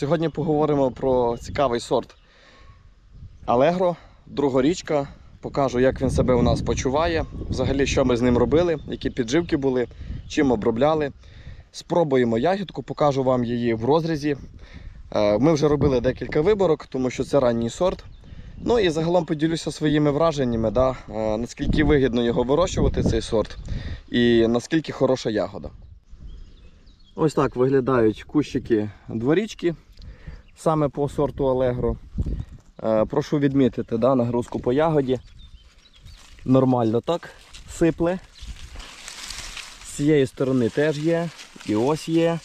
Сьогодні поговоримо про цікавий сорт Алегро, другорічка. Покажу, як він себе у нас почуває, взагалі, що ми з ним робили, які підживки були, чим обробляли. Спробуємо ягідку, покажу вам її в розрізі. Е, Ми вже робили декілька виборок, тому що це ранній сорт. Ну і загалом поділюся своїми враженнями, да, е, наскільки вигідно його вирощувати, цей сорт, і наскільки хороша ягода. Ось так виглядають кущики дворічки, саме по сорту Allegro. Е, Прошу відмітити да, нагрузку по ягоді. Нормально так, сипле. З цієї сторони теж є, і ось є.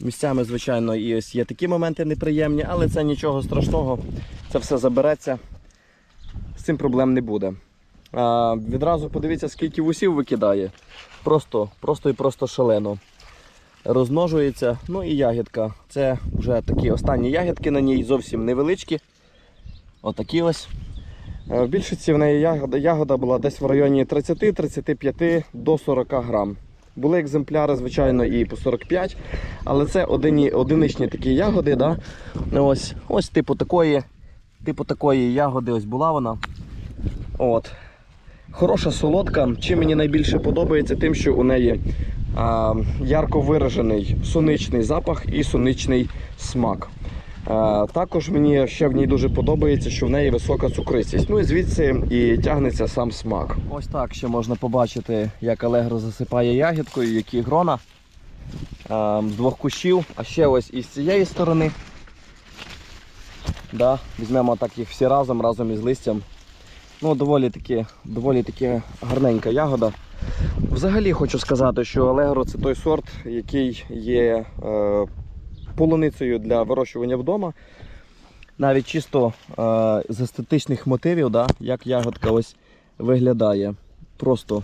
Місцями, звичайно, і ось є такі моменти неприємні, але це нічого страшного. Це все забереться. З цим проблем не буде. А, відразу подивіться, скільки вусів викидає. Просто, просто і просто шалено. Розмножується. Ну і ягідка. Це вже такі останні ягідки на ній, зовсім невеличкі. Отакі ось. Е, В більшості в неї ягода, ягода була десь в районі 30-35 до 40 грам. Були екземпляри, звичайно, і по 45, але це одині, одиничні такі ягоди. Да? Ось, ось типу такої, типу такої ягоди ось була вона. От. Хороша солодка. Чим мені найбільше подобається, тим, що у неї ярко виражений соничний запах і соничний смак. Також мені ще в ній дуже подобається, що в неї висока цукристість. Ну і звідси і тягнеться сам смак. Ось так ще можна побачити, як Алегро засипає ягідкою, які грона з двох кущів. А ще ось із цієї сторони. Да, візьмемо так їх всі разом, разом із листям. Ну, доволі таки, доволі таки гарненька ягода. Взагалі хочу сказати, що Allegro це той сорт, який є е, полуницею для вирощування вдома. Навіть чисто е, з естетичних мотивів, да, як ягодка ось виглядає. Просто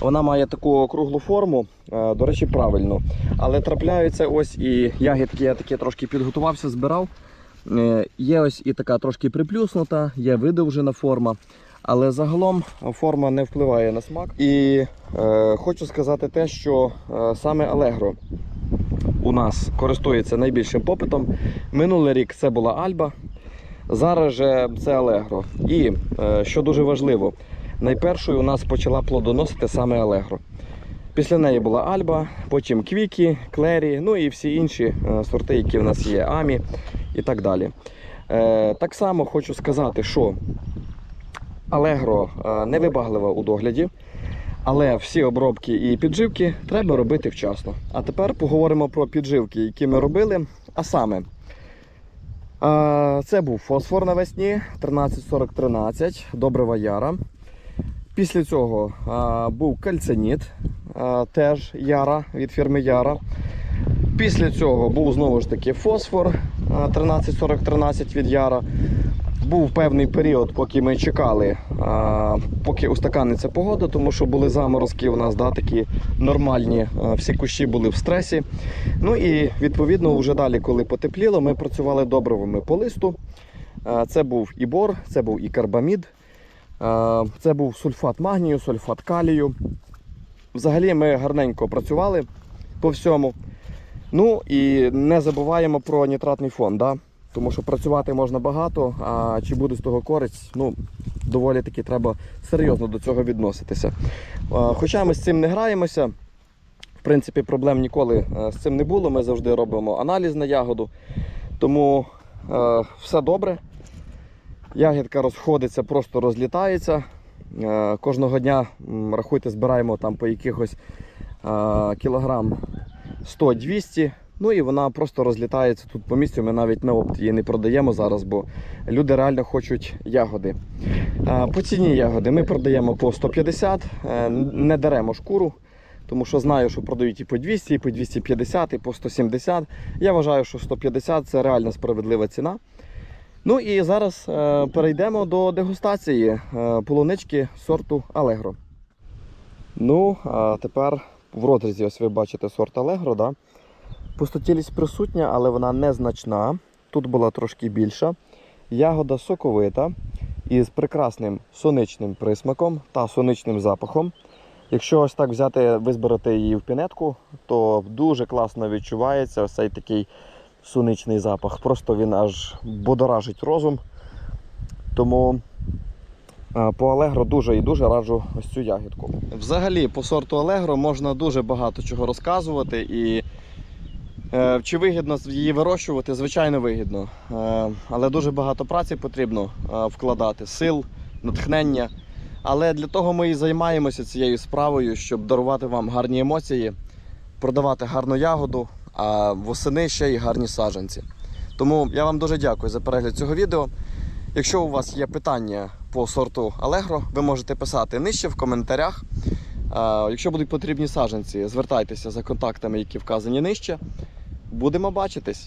вона має таку округлу форму, е, до речі, правильно. Але трапляються ось і ягідки, я таке трошки підготувався, збирав. Е, Є ось і така трошки приплюснута, є видовжена форма. Але загалом форма не впливає на смак. І е, хочу сказати те, що е, саме Allegro у нас користується найбільшим попитом. Минулий рік це була Альба, зараз же це Allegro. І е, що дуже важливо, найпершою у нас почала плодоносити саме Allegro. Після неї була Альба, потім Квікі, Клері, ну і всі інші е, сорти, які в нас є, Амі і так далі. Е, так само хочу сказати, що Allegro е, невибаглива у догляді, але всі обробки і підживки треба робити вчасно. А тепер поговоримо про підживки, які ми робили. А саме, е, це був фосфор навесні 134013, добрива яра. Після цього е, був кальциніт, е, теж яра від фірми Яра. Після цього був знову ж таки фосфор е, 134013 від Яра. Був певний період, поки ми чекали, а, поки устаканиться погода, тому що були заморозки у нас да, такі нормальні, а, всі кущі були в стресі. Ну і відповідно, вже далі, коли потепліло, ми працювали добривами по листу. А, Це був і бор, це був і карбамід, а, це був сульфат магнію, сульфат калію. Взагалі ми гарненько працювали по всьому. Ну і не забуваємо про нітратний фон. Да? Тому що працювати можна багато, а чи буде з того користь, ну, доволі таки треба серйозно до цього відноситися. Хоча ми з цим не граємося, в принципі, проблем ніколи е, з цим не було. Ми завжди робимо аналіз на ягоду. Тому е, все добре. Ягідка розходиться, просто розлітається. Е, кожного дня, рахуйте, збираємо там по якихось е, кілограм 100-200. Ну і вона просто розлітається тут по місцю. Ми навіть на опт її не продаємо зараз, бо люди реально хочуть ягоди. По ціні ягоди ми продаємо по 150, е, не даремо шкуру, тому що знаю, що продають і по 200, і по 250, і по 170. Я вважаю, що 150 це реально справедлива ціна. Ну і зараз е, перейдемо до дегустації е, полунички сорту Allegro. Ну, а тепер в розрізі ось ви бачите сорт Allegro, да? Пустотілість присутня, але вона незначна. Тут була трошки більша. Ягода соковита із прекрасним соничним присмаком та соничним запахом. Якщо ось так взяти, визбирати її в пінетку, то дуже класно відчувається ось цей такий суничний запах. Просто він аж будоражить розум. Тому по Allegro дуже і дуже раджу ось цю ягідку. Взагалі, по сорту Allegro можна дуже багато чого розказувати. І е, чи вигідно її вирощувати? Звичайно, вигідно. Е, але дуже багато праці потрібно е, вкладати, сил, натхнення. Але для того ми і займаємося цією справою, щоб дарувати вам гарні емоції, продавати гарну ягоду, а восени ще й гарні саджанці. Тому я вам дуже дякую за перегляд цього відео. Якщо у вас є питання по сорту Allegro, ви можете писати нижче в коментарях. Якщо будуть потрібні саджанці, звертайтеся за контактами, які вказані нижче. Будемо бачитись.